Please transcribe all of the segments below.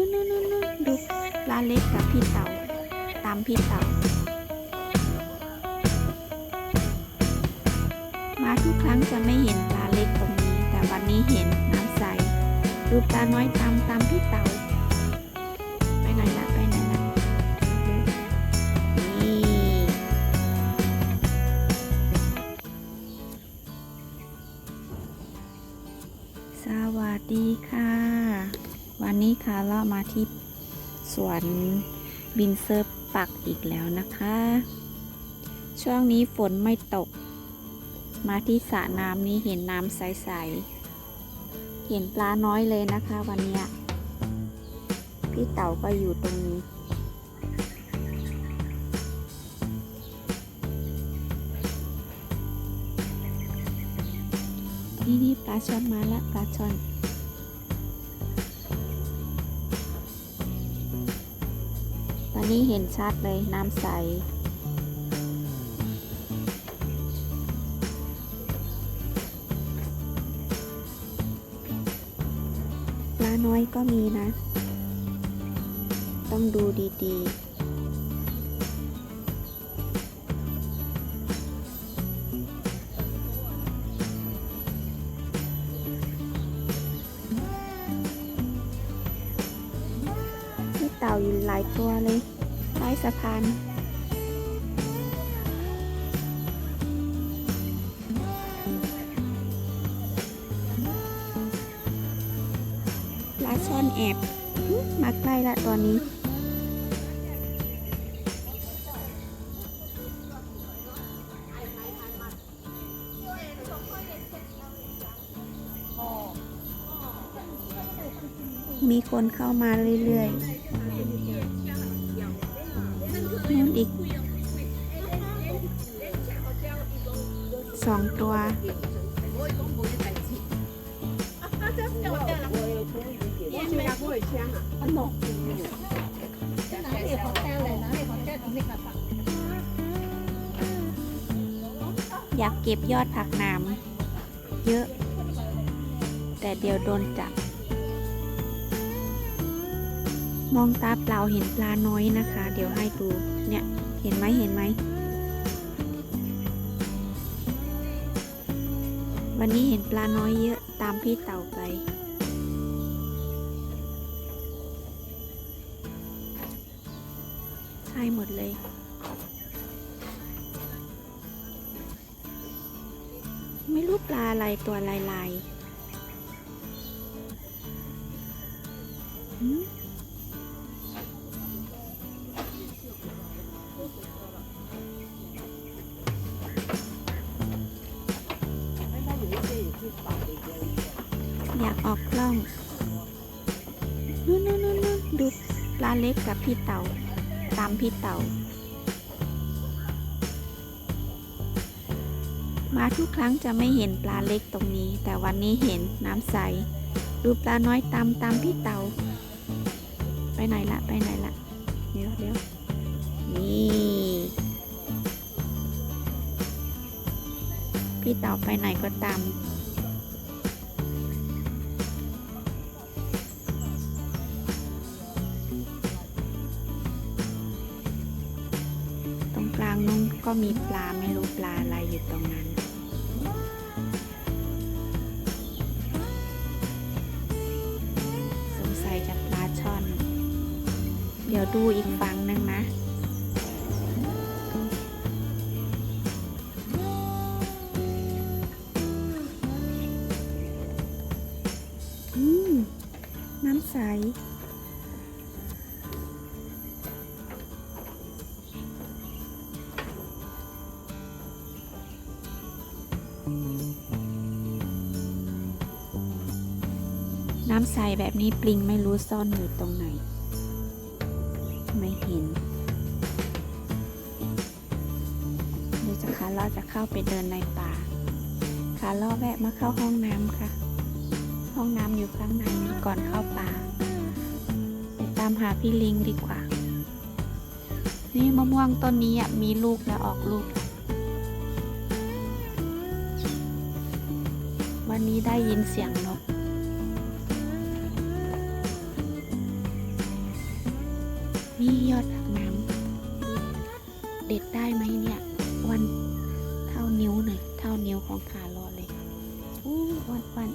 นู่นนู่นนู่นนู่นดูปลาเล็กกับพี่เต่า ตามพี่เต่า มาทุกครั้งจะไม่เห็นปลาเล็กตรงนี้ แต่วันนี้เห็นน้ำใส ดูปลาน้อยตามตามพี่เต่า วันนี้ค่ะเรามาที่สวนบินเซิร์ฟปักอีกแล้วนะคะ ช่วงนี้ฝนไม่ตก มาที่สระน้ำนี้เห็นน้ำใสๆ เห็นปลาน้อยเลยนะคะวันนี้พี่เต่าก็อยู่ตรงนี้นี่นี่ปลาช่อนมาแล้วปลาช่อน นี้เห็นชัดเลยน้ำใส ปลาน้อยก็มีนะ ต้องดูดีๆมีเต่าอยู่หลายตัวเลย สะพานลาช่อนแอบมาใกล้ละตอนนี้มีคนเข้ามาเรื่อยๆ นู่นอีกสองตัวอยากเก็บยอดผักนามเยอะ แต่เดี๋ยวโดนจับ มองตาเปล่าเห็นปลาน้อยนะคะ เดี๋ยวให้ดู เนี่ย เห็นไหมเห็นไหม วันนี้เห็นปลาน้อยเยอะตามพี่เต่าไป ใช่หมดเลยไม่รู้ปลาอะไรตัวลายลายๆหืมอย ดูปลาเล็กกับพี่เต่า ตามพี่เต่า มาทุกครั้งจะไม่เห็นปลาเล็กตรงนี้ แต่วันนี้เห็นน้ำใส ดูปลาน้อยตามตามพี่เต่า ไปไหนละไปไหนละเดี๋ยวเดี๋ยวนี่พี่เต่าไปไหนก็ตาม ก็มีปลาไม่รู้ปลาอะไรอยู่ตรงนั้น สงสัยจะปลาช่อน เดี๋ยวดูอีกฝั่งหนึ่งนะอืมน้ำใส แบบนี้ปลิงไม่รู้ซ่อนอยู่ตรงไหน ไม่เห็นเดี๋ยวจะขาล่อจะเข้าไปเดินในป่าขาล่อแวะมาเข้าห้องน้ำค่ะ ห้องน้ำอยู่ข้างในก่อนเข้าป่าไปตามหาพี่ลิงดีกว่า นี่มะม่วงต้นนี้มีลูกแล้วออกลูกวันนี้ได้ยินเสียงนก นี่ยอดผักน้ำเด็ดได้ไหมเนี่ย วันเท่านิ้วหน่อยเท่านิ้วของขาลอเลยอู้วันวัน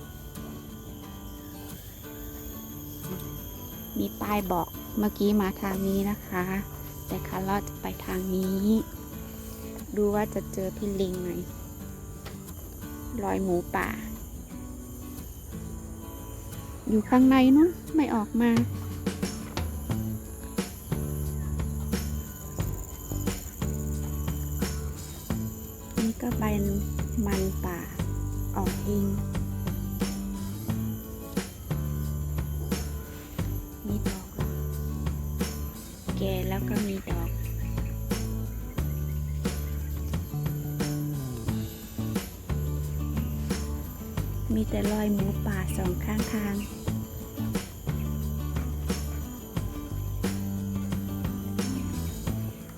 มีป้ายบอกเมื่อกี้มาทางนี้นะคะ แต่คาร์ลอจะไปทางนี้ ดูว่าจะเจอพี่ลิงไหมรอยหมูป่า อยู่ข้างในนู้นไม่ออกมา ก็ใบมันป่าออกเองมีดอกแก่แล้วก็มีดอกมีแต่รอยหมูป่าสองข้างทาง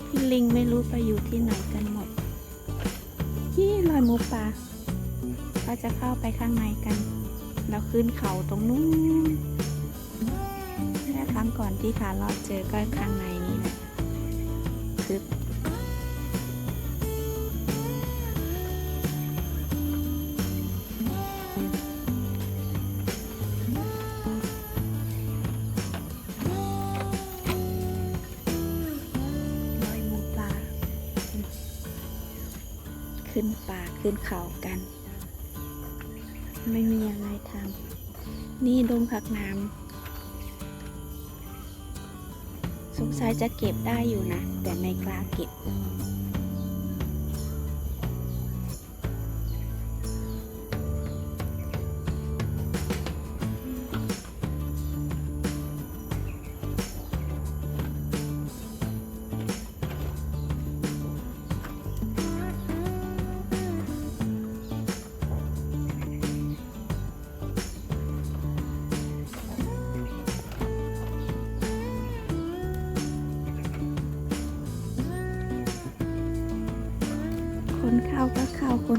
พี่ลิงไม่รู้ไปอยู่ที่ไหนกันหมด อยหมูป่าก็จะเข้าไปข้างในกันแล้วขึ้นเขาตรงนู้นแค่ครั้งก่อนที่ขาลอดเจอก็ข้างในนี่แหละคือรอยมูป่าขึ้น ขึ้นเขากัน ไม่มีอะไรทำนี่ดงผักน้ำสงสัยจะเก็บได้อยู่นะ แต่ไม่กล้าเก็บ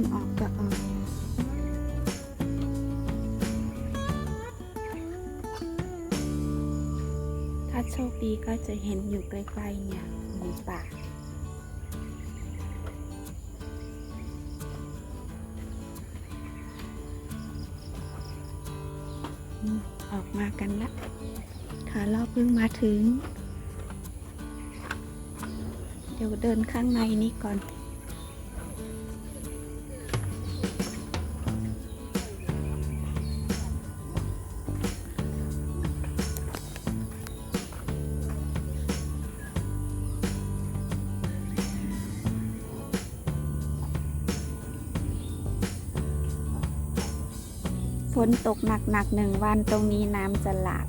นออกก็ออกถ้าโชคดีก็จะเห็นอยู่ใกล้ๆเนี่ยหมูป่าออกมากันละขาลอบเพิ่งมาถึง เดี๋ยวเดินข้างในนี้ก่อน นตกหนักๆหนึ่งวันตรงนี้น้ำจะหลาก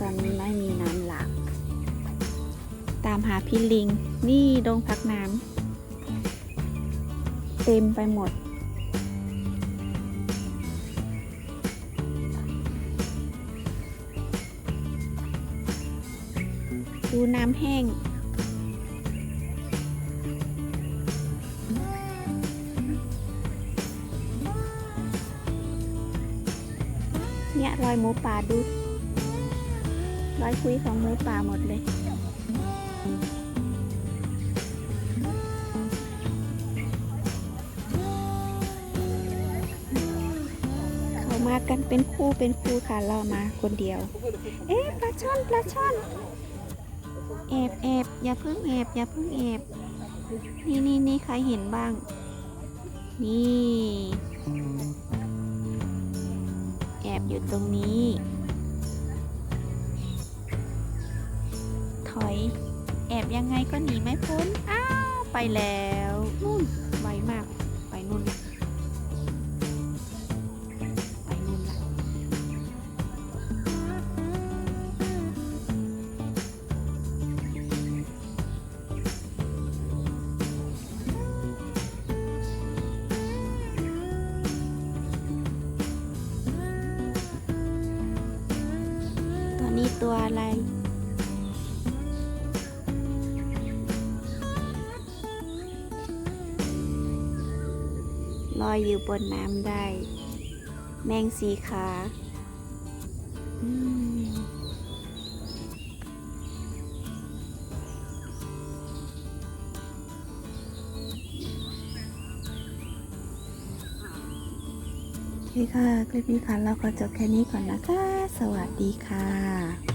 ตอนนี้ไม่มีน้ำหลาก ตามหาพี่ลิง นี่ดงพักน้ำเต็มไปหมด ดูน้ำแห้ง เนี่ยรอยหมูป่าดู รอยคุยของหมูป่าหมดเลย เขามากันเป็นคู่เป็นคู่ค่ะเรามาคนเดียว เอ๊ะปลาช่อนปลาช่อนแอบแอบอย่าเพิ่งแอบอย่าเพิ่งแอบนี่นี่นี่ใครเห็นบ้าง นี่ แอบอยู่ตรงนี้ ถอย แอบยังไงก็หนีไม่พ้น อ้าว ไปแล้วัวอะไร ลอยอยู่บนน้ำได้ แมงสีขาโอเคค่ะ คลิปนี้ค่ะ เราก็จบแค่นี้ก่อนนะคะ สวัสดีค่ะ